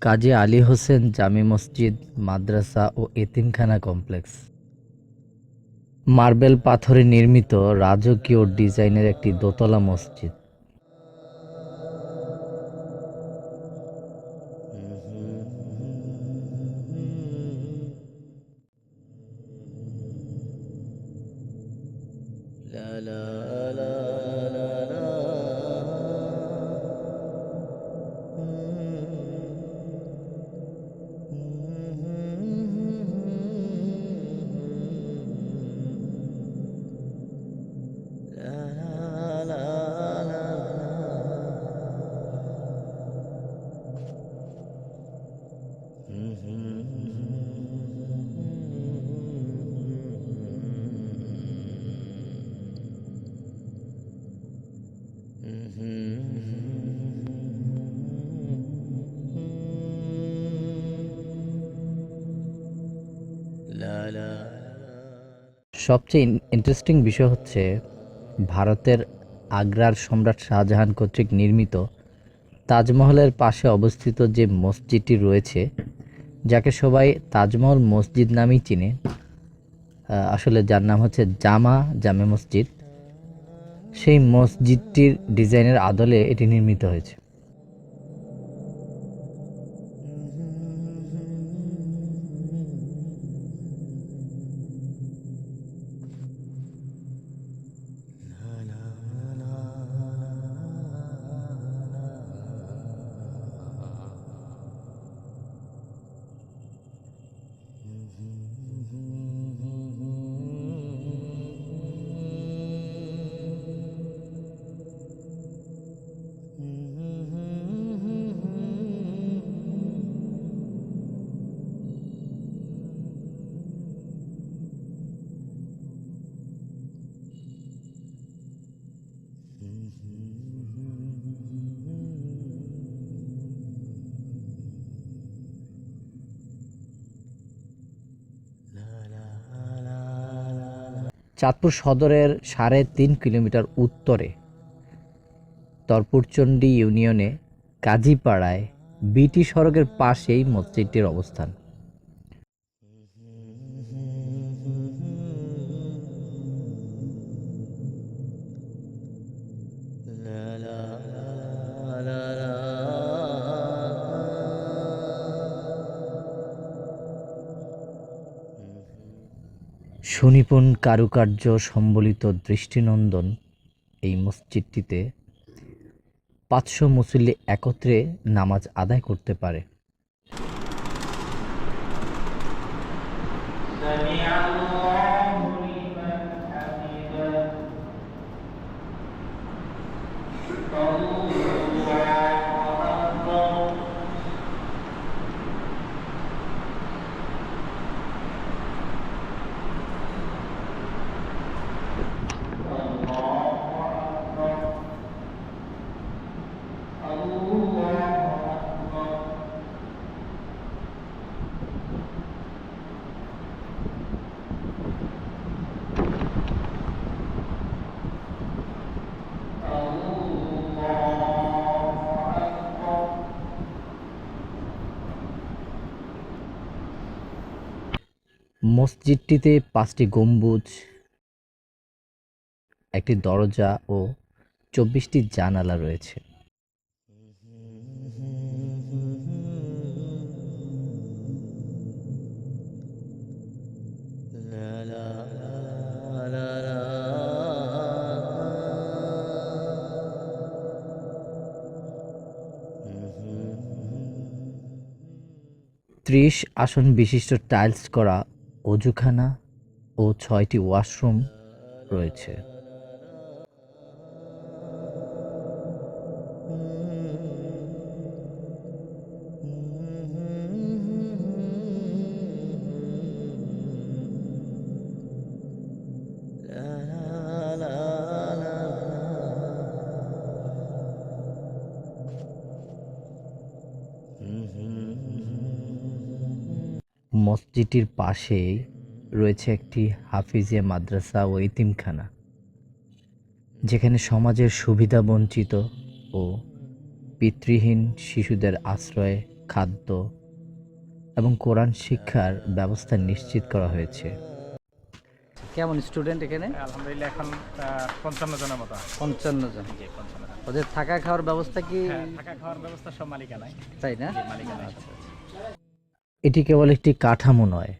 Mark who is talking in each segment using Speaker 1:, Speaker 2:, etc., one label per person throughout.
Speaker 1: কাজী আলী হোসেন জামি মসজিদ, মাদ্রাসা ও এতিমখানা complex. Marble পাথরে নির্মিত রাজকীয় ডিজাইনের একটি দোতলা মসজিদ। সবচেয়ে ইন্টারেস্টিং বিষয় হচ্ছে ভারতের আগ্রার সম্রাট শাহজাহান কর্তৃক নির্মিত তাজমহলের পাশে অবস্থিত যে মসজিদটি রয়েছে, যাকে সবাই তাজমহল মসজিদ নামেই চিনে। আসলে যার নাম হচ্ছে জামা জামে মসজিদ। সেই মসজিদটির ডিজাইনের আদলে এটি নির্মিত হয়েছে। চাঁদপুর সদরের সাড়ে তিন কিলোমিটার উত্তরে তরপুরচণ্ডী ইউনিয়নে কাজীপাড়ায় বিটি সড়কের পাশেই মসজিদটির অবস্থান। সুনিপুণ কারুকার্য সম্বলিত দৃষ্টিনন্দন এই মসজিদটিতে পাঁচশো মুসল্লি একত্রে নামাজ আদায় করতে পারে। মসজিদটিতে পাঁচটি গম্বুজ একটি দরজা ও চব্বিশটি জানালা রয়েছে। ত্রিশ আসন বিশিষ্ট টাইলস করা অজুখানা ও ছয়টি ওয়াশরুম রয়েছে। মসজিদটির পাশেই রয়েছে একটি হাফিজে মাদ্রাসা ও ইতিমখানা যেখানে সমাজের সুবিধা বঞ্চিত ও
Speaker 2: পিতৃহীন শিশুদের আশ্রয় খাদ্য এবং কোরআন শিক্ষার ব্যবস্থা নিশ্চিত করা হয়েছে। কেমন স্টুডেন্ট এখানে?
Speaker 3: আলহামদুলিল্লাহ এখন পঞ্চান্ন জনের মতো।
Speaker 2: পঞ্চান্ন জন। ওদের থাকা খাওয়ার ব্যবস্থা কি?
Speaker 3: হ্যাঁ, থাকা খাওয়ার ব্যবস্থা সব মালিকানায়।
Speaker 2: তাই না?
Speaker 3: মালিকানায়
Speaker 2: এটি কেবল একটি কাঠামো নয়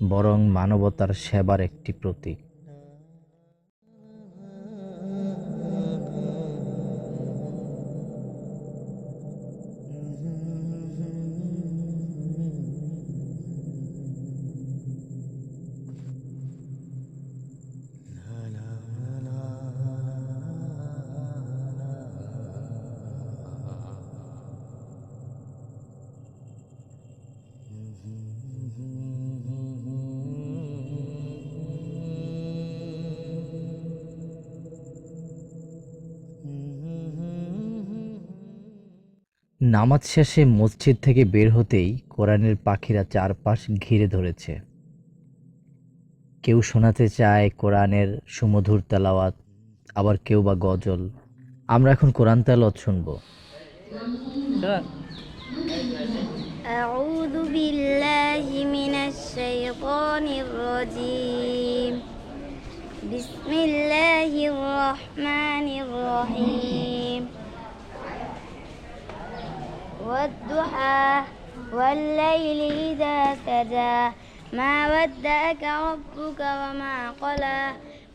Speaker 2: বরং মানবতার সেবার একটি প্রতীক। নামাজ শেষে মসজিদ থেকে বের হতেই কোরআনের পাখিরা চারপাশ ঘিরে ধরেছে কেউ শোনাতে চায় কোরআনের সুমধুর তেলাওয়াত আবার কেউ বা গজল আমরা এখন কোরআন তেলাওয়াত শুনবো
Speaker 1: أعوذ بالله من الشيطان الرجيم بسم الله الرحمن الرحيم والضحى والليل إذا سجى. ما ودعك ربك وما قلى.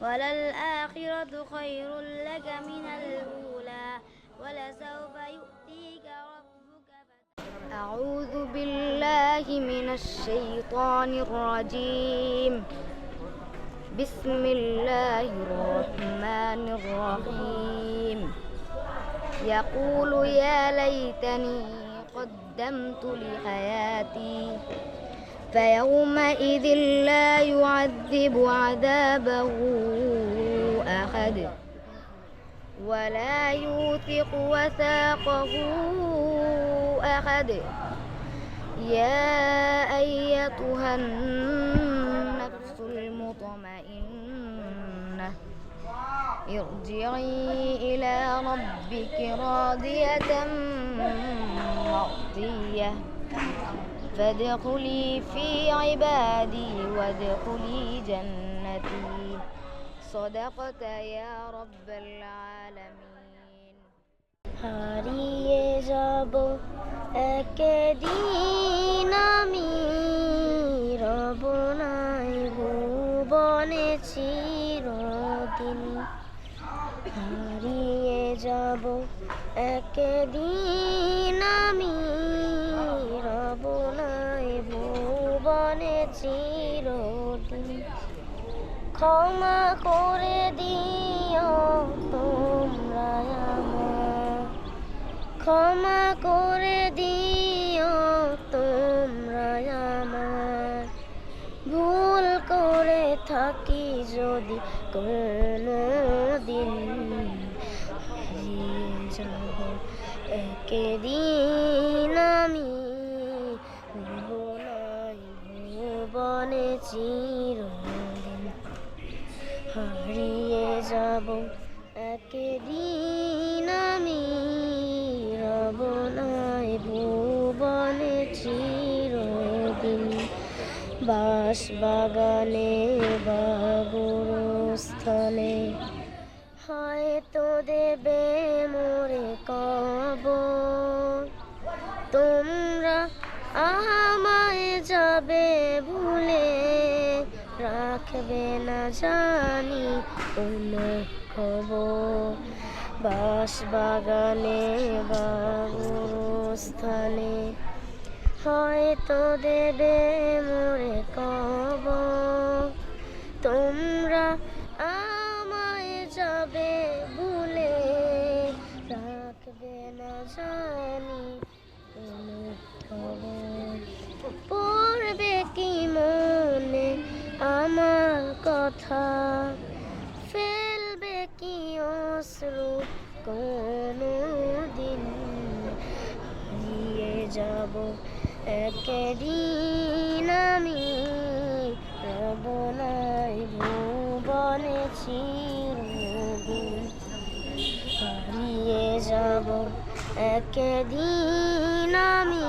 Speaker 1: وللآخرة خير لك من الأولى. ولسوف يؤتيك ربك أعوذ بالله من الشيطان الرجيم. بسم الله الرحمن الرحيم. يقول يا ليتني قدمت لحياتي. فيومئذ لا يعذب عذابه أحد ولا يوثق وثاقه أحد. يا أيتها النفس ارجعي إلى ربك راضية مرضية فادخلي في عبادي وادخلي جنتي صدقت يا رب العالمين হারিয়ে যাব একদিন আমি রব নাই ভুবনে চিরদিন হারিয়ে যাব একদিন আমি। রব নাই ভুবনে চিরদিন। ক্ষমা করে দিও তোমরা ক্ষমা করে দিও ভুল করে থাকি যদি কোনো দিন যাব একদিন আমি ভুবনে চিরদিন। হারিয়ে যাব একদিন। বাস বাগানে হয়তো দেবে মোরে কব তোমরা আমায় যাবে ভুলে। রাখবে না জানি কোনো খবর। বাস বাগানে হয়তো দেবে মোরে কব তোমরা আমায় যাবে ভুলে। রাখবে না জানি পড়বে কি মনে আমার কথা? ফেলবে কি অশ্রু কোনো দিন হারিয়ে যাব একদিন আমি রব নাই ভুবনে হারিয়ে যাব একদিন আমি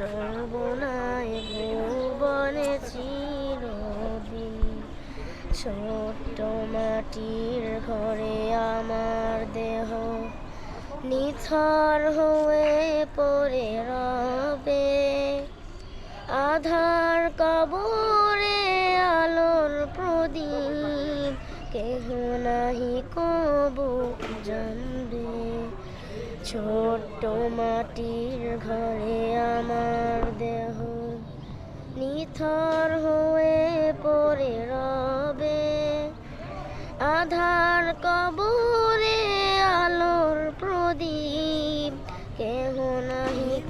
Speaker 1: রব নাই ভুবনে ছোট্ট মাটির ঘরে আমার দেহ নিথর হয়ে পড়ে রবে। আধার কবরে আলোর প্রদীপ, কেহ নাহি কবু জানবে। ছোট্ট মাটির ঘরে আমার দেহ, নিথর হয়ে পড়ে রবে। আধার কবরে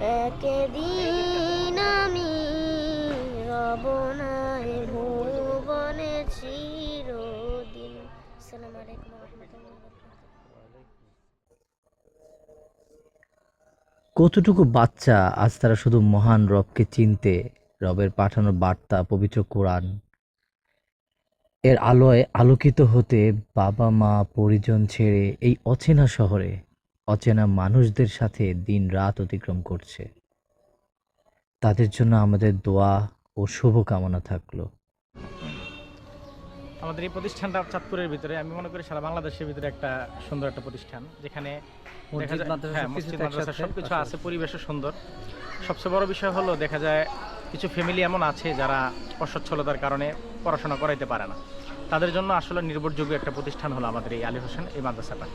Speaker 1: একদিন আমি রব নাই ভুবনে চিরদিন। আসসালামু আলাইকুম
Speaker 2: কতটুকু বাচ্চা আজ তারা শুধু মহান রবকে চিনতে রবের পাঠানো বার্তা, পবিত্র কোরআন, এর আলোয় আলোকিত হতে বাবা মা পরিজন ছেড়ে এই অচেনা শহরে অচেনা মানুষদের সাথে দিন রাত অতিক্রম করছে। তাদের জন্য আমাদের দোয়া ও শুভকামনা থাকল।
Speaker 3: আমাদের এই প্রতিষ্ঠানটা চাঁদপুরের ভিতরে আমি মনে করি সারা বাংলাদেশের ভিতরে একটা সুন্দর একটা প্রতিষ্ঠান যেখানে দেখা যায়- হ্যাঁ,
Speaker 2: সবকিছু
Speaker 3: মসজিদ মাদ্রাসা সবকিছু আছে পরিবেশও সুন্দর। সবচেয়ে বড় বিষয় হলো দেখা যায় কিছু ফ্যামিলি এমন আছে যারা অসচ্ছলতার কারণে পড়াশোনা করাইতে পারে না। তাদের জন্য আসলে নির্ভরযোগ্য একটা প্রতিষ্ঠান হলো আমাদের এই আলী হোসেন এই মাদ্রাসাটা।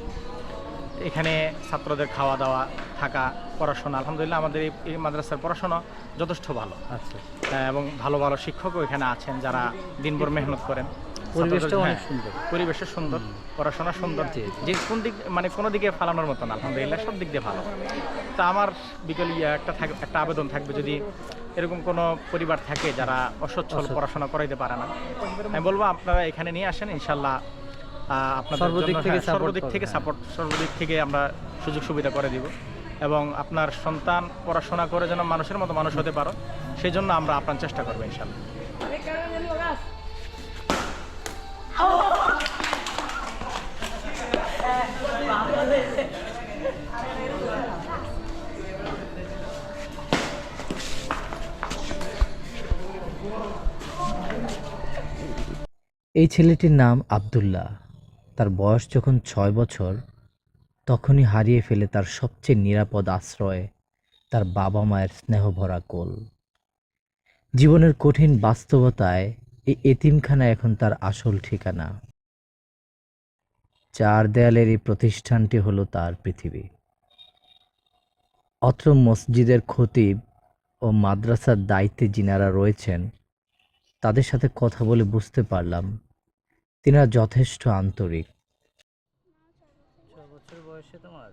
Speaker 3: এখানে ছাত্রদের খাওয়া দাওয়া থাকা পড়াশোনা আলহামদুলিল্লাহ আমাদের এই- মাদ্রাসার পড়াশোনা যথেষ্ট ভালো।
Speaker 2: আচ্ছা।
Speaker 3: এবং ভালো ভালো শিক্ষকও এখানে আছেন যারা দিনভর মেহনত করেন।
Speaker 2: পরিবেশটাও অনেক
Speaker 3: হ্যাঁ,
Speaker 2: সুন্দর।
Speaker 3: পরিবেশও সুন্দর পড়াশোনা সুন্দর। যে কোন দিক মানে কোনো দিকে ফালানোর মতো না আলহামদুলিল্লাহ সব দিক দিয়ে ভালো। তা আমার বিকল ইয়ে একটা থাক- একটা আবেদন থাকবে যদি এরকম কোনো পরিবার থাকে যারা অসচ্ছল। পড়াশোনা করাইতে পারে না। আমি বলব আপনারা এখানে নিয়ে আসেন ইনশাল্লাহ আপনাদের
Speaker 2: সর্বদিক থেকে
Speaker 3: হ্যাঁ, সর্বদিক থেকে
Speaker 2: হ্যাঁ।
Speaker 3: সাপোর্ট সর্বদিক থেকে আমরা সুযোগ সুবিধা করে দিব। এবং আপনার সন্তান পড়াশোনা করে যেন মানুষের মতো মানুষ হতে পারো সেই জন্য আমরা আপনার চেষ্টা করব ইনশাল্লাহ
Speaker 2: এই ছেলেটির নাম আব্দুল্লাহ। তার বয়স যখন ছয় বছর, তখনই হারিয়ে ফেলে তার সবচেয়ে নিরাপদ আশ্রয় তার বাবা মায়ের স্নেহভরা কোল। জীবনের কঠিন বাস্তবতায় এই এতিমখানা এখন তার আসল ঠিকানা। চার দেয়ালের এই প্রতিষ্ঠানটি হলো তার পৃথিবী। অত্র মসজিদের খতিব ও মাদ্রাসার দায়িত্বে যিনারা রয়েছেন, তাদের সাথে কথা বলে বুঝতে পারলাম তিনারা যথেষ্ট আন্তরিক।
Speaker 4: ছয় বছর বয়সে তোমার?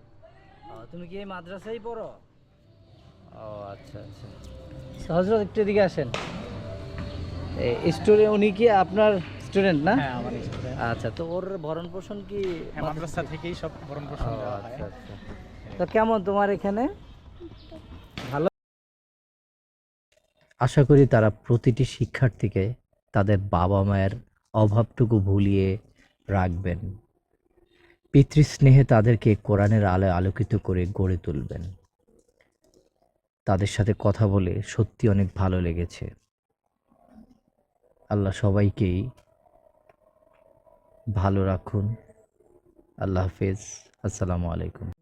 Speaker 4: তুমি কি এই মাদ্রাসায় পড়ো? ও আচ্ছা আচ্ছা। হজরত একটু এদিকে আসেন। স্টুডেন্ট উনি কি আপনার স্টুডেন্ট না?
Speaker 3: হ্যাঁ।
Speaker 4: আচ্ছা তো ওর ভরণ পোষণ কি
Speaker 3: হ্যাঁ, মাদ্রাসা থেকেই সব ভরণ পোষণ
Speaker 4: আচ্ছা আচ্ছা। তো কেমন তোমার এখানে? ভালো?
Speaker 2: আশা করি তারা প্রতিটি শিক্ষার্থীকে তাদের বাবা মায়ের অভাবটুকু ভুলিয়ে রাখবেন। পিতৃস্নেহে তাদেরকে কোরআনের আলোয় আলোকিত করে গড়ে তুলবেন। তাদের সাথে কথা বলে সত্যি অনেক ভালো লেগেছে। আল্লাহ সবাইকেই ভালো রাখুন। আল্লাহ হাফেজ। আসসালামু আলাইকুম।